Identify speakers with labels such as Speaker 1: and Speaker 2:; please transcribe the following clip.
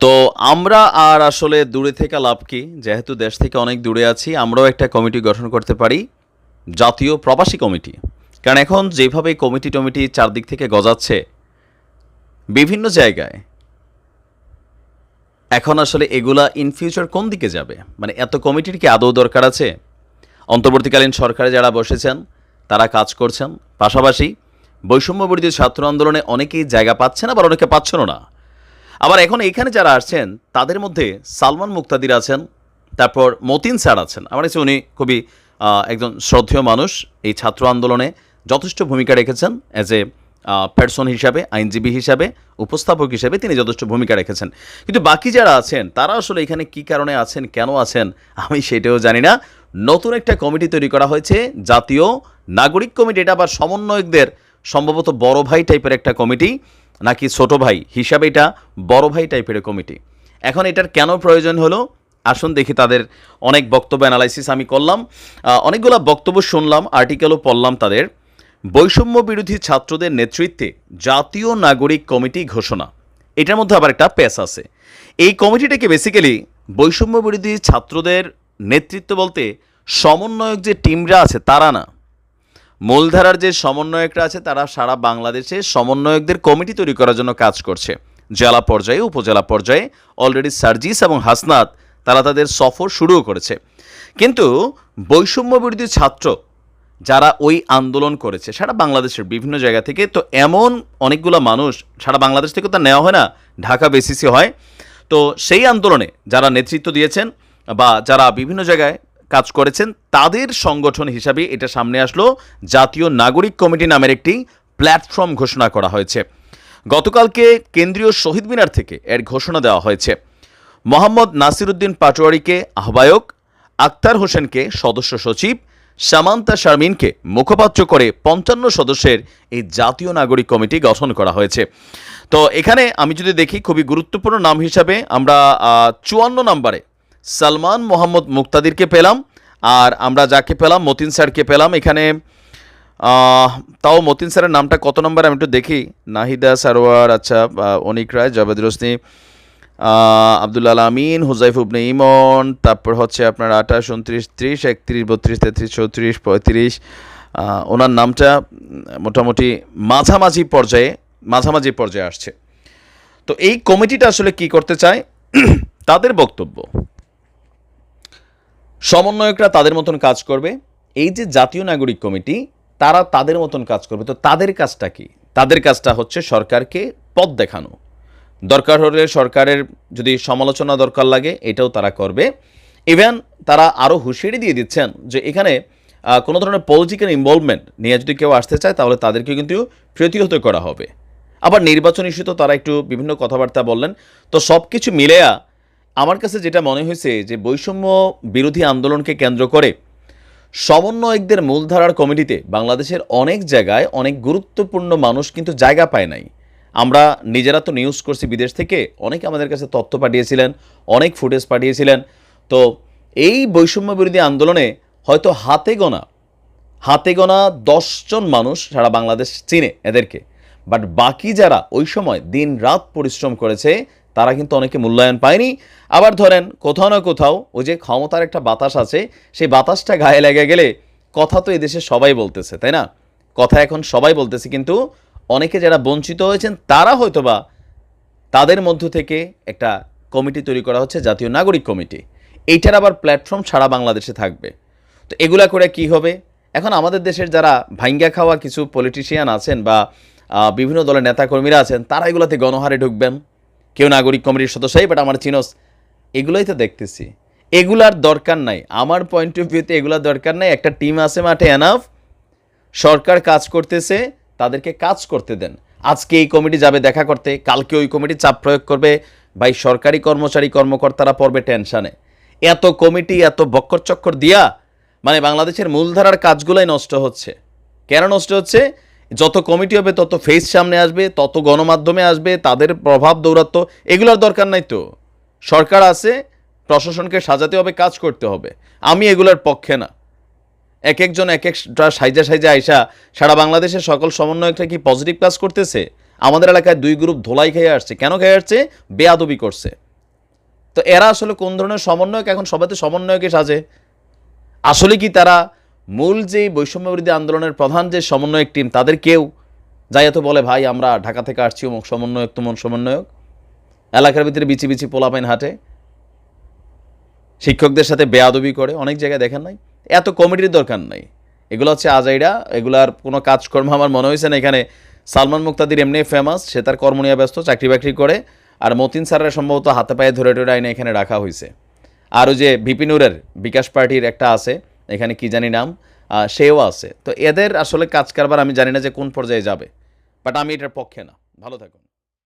Speaker 1: তো আমরা আর আসলে দূরে থেকে লাভ কি? যেহেতু দেশ থেকে অনেক দূরে আছি, আমরাও একটা কমিটি গঠন করতে পারি, জাতীয় প্রবাসী কমিটি। কারণ এখন যেভাবে কমিটি টমিটি চারদিক থেকে গজাচ্ছে, বিভিন্ন জায়গায়, এখন আসলে এগুলা ইন ফিউচার কোন দিকে যাবে? মানে এত কমিটির কি আদৌ দরকার আছে? অন্তর্বর্তীকালীন সরকারে যারা বসেছেন, তারা কাজ করছেন, পাশাপাশি বৈষম্য বিরোধী ছাত্র আন্দোলনে অনেকেই জায়গা পাচ্ছেন আবার অনেকে পাচ্ছেনও না। আবার এখন এখানে যারা আসছেন, তাদের মধ্যে সালমান মুক্তাদির আছেন, তারপর মতিন স্যার আছেন। আমার কাছে উনি খুবই একজন শ্রদ্ধেয় মানুষ এই ছাত্র আন্দোলনে যথেষ্ট ভূমিকা রেখেছেন অ্যাজ এ পার্সন হিসাবে, আইনজীবী হিসাবে, উপস্থাপক হিসাবে তিনি যথেষ্ট ভূমিকা রেখেছেন। কিন্তু বাকি যারা আছেন, তারা আসলে এখানে কি কারণে আছেন, কেন আছেন, আমি সেটাও জানি না। নতুন একটা কমিটি তৈরি করা হয়েছে, জাতীয় নাগরিক কমিটি, এটা আবার সমন্বয়কদের, সম্ভবত বড় ভাই টাইপের একটা কমিটি। নাকি ছোট ভাই? হিসাবে এটা বড় ভাই টাইপের কমিটি এখন এটার কেন প্রয়োজন হলো? আসুন দেখি তাদের অনেক বক্তব্য অ্যানালাইসিস আমি করলাম। অনেকগুলো বক্তব্য শুনলাম আর্টিকেলও পড়লাম তাদের। বৈষম্য বিরোধী ছাত্রদের নেতৃত্বে জাতীয় নাগরিক কমিটি ঘোষণা। এটার মধ্যে আবার একটা পেস আছে। এই কমিটিটাকে বেসিক্যালি বৈষম্য বিরোধী ছাত্রদের নেতৃত্ব বলতে সমন্বয়ক যে টিমরা আছে, তারা না। মূলধারার যে সমন্বয়করা আছে, তারা সারা বাংলাদেশে সমন্বয়কদের কমিটি তৈরি করার জন্য কাজ করছে। জেলা পর্যায়ে, উপজেলা পর্যায়ে অলরেডি সার্জিস এবং হাসনাত, তারা তাদের সফর শুরুও করেছে। কিন্তু বৈষম্য বিরোধী ছাত্র যারা ওই আন্দোলন করেছে, সারা বাংলাদেশের বিভিন্ন জায়গা থেকে, তো এমন অনেকগুলো মানুষ সারা বাংলাদেশ থেকে তো নেওয়া হয় না, ঢাকা বেসিসি হয়। তো সেই আন্দোলনে যারা নেতৃত্ব দিয়েছেন বা যারা বিভিন্ন জায়গায় কাজ করেছেন, তাদের সংগঠন হিসাবে এটা সামনে আসলো। জাতীয় নাগরিক কমিটি নামের একটি প্ল্যাটফর্ম ঘোষণা করা হয়েছে। গতকালকে কেন্দ্রীয় শহীদ মিনার থেকে এর ঘোষণা দেওয়া হয়েছে। মোহাম্মদ নাসিরুদ্দিন পাটোয়ারিকে আহ্বায়ক, আক্তার হোসেনকে সদস্য সচিব, সামান্তা শারমিনকে মুখপাত্র করে পঞ্চান্ন সদস্যের এই জাতীয় নাগরিক কমিটি গঠন করা হয়েছে। তো এখানে আমি যদি দেখি, খুবই গুরুত্বপূর্ণ নাম হিসাবে আমরা চুয়ান্ন নম্বরে সালমান মোহাম্মদ মুক্তাদিরকে পেলাম আর আমরা যাকে পেলাম মতিন স্যারকে পেলাম। এখানে তাও মতিন স্যারের নামটা কত নম্বর আমি একটু দেখি। নাহিদা সারোয়ার আচ্ছা অনিক রায় জাভেদ রোশনি আহ, আব্দুল আল আমিন হুজাইফ উবনে ইমন তারপর হচ্ছে আপনার আঠাশ উনত্রিশ ত্রিশ একত্রিশ বত্রিশ তেত্রিশ চৌত্রিশ পঁয়ত্রিশ ওনার নামটা মোটামুটি মাঝামাঝি পর্যায়ে মাঝামাঝি পর্যায়ে আসছে। তো এই কমিটিটা আসলে কি করতে চায়? তাদের বক্তব্য। সমন্বয়করা তাদের মতন কাজ করবে। এই যে জাতীয় নাগরিক কমিটি, তারা তাদের মতন কাজ করবে। তো তাদের কাজটা কি? তাদের কাজটা হচ্ছে সরকারকে পথ দেখানো। দরকার হলে সরকারের যদি সমালোচনা দরকার লাগে, এটাও তারা করবে। ইভেন তারা আরও হুঁশিয়ারি দিয়ে দিচ্ছেন যে এখানে কোনো ধরনের পলিটিক্যাল ইনভলভমেন্ট নিয়ে যদি কেউ আসতে চায়, তাহলে তাদেরকে কিন্তু প্রতিহত করা হবে। আবার নির্বাচন ইস্যুতে তারা একটু বিভিন্ন কথাবার্তা বললেন। তো সব কিছু মিলেয়া আমার কাছে যেটা মনে হয়েছে যে বৈষম্য বিরোধী আন্দোলনকে কেন্দ্র করে সমন্বয়কদের মূলধারার কমিটিতে বাংলাদেশের অনেক জায়গায় অনেক গুরুত্বপূর্ণ মানুষ কিন্তু জায়গা পায় নাই। আমরা নিজেরা তো নিউজ করছি বিদেশ থেকে, অনেকে আমাদের কাছে তথ্য পাঠিয়েছিলেন, অনেক ফুটেজ পাঠিয়েছিলেন। তো এই বৈষম্য বিরোধী আন্দোলনে হয়তো হাতে গোনা হাতে গোনা দশজন মানুষ সারা বাংলাদেশ চিনে এদেরকে। বাট বাকি যারা ওই সময় দিন রাত পরিশ্রম করেছে তারা কিন্তু অনেকে মূল্যায়ন পায়নি। আবার ধরেন, কোথাও না কোথাও ওই যে ক্ষমতার একটা বাতাস আছে, সেই বাতাসটা গায়ে লেগে গেলে কথা তো এদেশে সবাই বলতেছে, তাই না? কথা এখন সবাই বলতেছে, কিন্তু অনেকে যারা বঞ্চিত হয়েছেন, তারা হয়তোবা তাদের মধ্য থেকে একটা কমিটি তৈরি করা হচ্ছে, জাতীয় নাগরিক কমিটি। এইটার আবার প্ল্যাটফর্ম সারা বাংলাদেশে থাকবে। তো এগুলা করে কি হবে? এখন আমাদের দেশের যারা ভাঙ্গা খাওয়া কিছু পলিটিশিয়ান আছেন বা বিভিন্ন দলের নেতাকর্মীরা আছেন, তারা এগুলোতে গণহারে ঢুকবেন। কেউ নাগরিক কমিটির সদস্যই বাট আমার চিনোস, এগুলোই তো দেখতেছি। এগুলার দরকার নাই। আমার পয়েন্ট অফ ভিউতে এগুলার দরকার নাই। একটা টিম আছে মাঠে এনাফ সরকার কাজ করতেছে, তাদেরকে কাজ করতে দেন। আজকে এই কমিটি যাবে দেখা করতে, কালকে ওই কমিটি চাপ প্রয়োগ করবে। ভাই, সরকারি কর্মচারী, কর্মকর্তারা পড়বে টেনশানে। এত কমিটি, এত বক্কর চক্কর দিয়া মানে বাংলাদেশের মূলধারার কাজগুলোই নষ্ট হচ্ছে। কেন নষ্ট হচ্ছে? যত কমিটি হবে, তত ফেস সামনে আসবে, তত গণমাধ্যমে আসবে, তাদের প্রভাব দৌরাত্ম, এগুলোর দরকার নাই তো। সরকার আছে, প্রশাসনকে সাজাতে হবে, কাজ করতে হবে। আমি এগুলোর পক্ষে না। এক একজন, এক একটা সাইজা সাইজা আইসা, সারা বাংলাদেশের সকল সমন্বয়করা কি পজিটিভ কাজ করতেছে? আমাদের এলাকায় দুই গ্রুপ ধোলাই খেয়ে আসছে। কেন খেয়ে আসছে? বেয়াদবি করছে। তো এরা আসলে কোন ধরনের সমন্বয়ক? এখন সবাই তো সমন্বয়কে সাজে। আসলে কি তারা মূল যে বৈষম্যবিরোধী আন্দোলনের প্রধান যে সমন্বয়ক টিম তাদের কেউ? যাই এত বলে, ভাই, আমরা ঢাকা থেকে আসছি, অমুক সমন্বয়ক তুমন সমন্বয়ক। এলাকার ভিতরে বিচি বিচি পোলাপাইন হাঁটে। শিক্ষকদের সাথে বেয়াদবি করে, অনেক জায়গায় দেখেন নাই। এত কমিটির দরকার নাই। এগুলো হচ্ছে আজাইরা, এগুলার কোনো কাজকর্ম আমার মনে হয়েছে না। এখানে সালমান মুক্তাদির এমনি ফেমাস সে তার কর্ম নিয়ে ব্যস্ত, চাকরি বাকরি করে, আর মতিন স্যারের সম্ভবত হাতে পায়ে ধরে ধরে আইনে এখানে রাখা হয়েছে আর ওই যে বিপিনুরের বিকাশ পার্টির একটা আছে এখানে কি জানি নাম? সেও আছে। তো এদের আসলে কাজ কারবার আমি জানি না যে কোন পর্যায়ে যাবে। বাট আমি এটার পক্ষে না। ভালো থাকুন।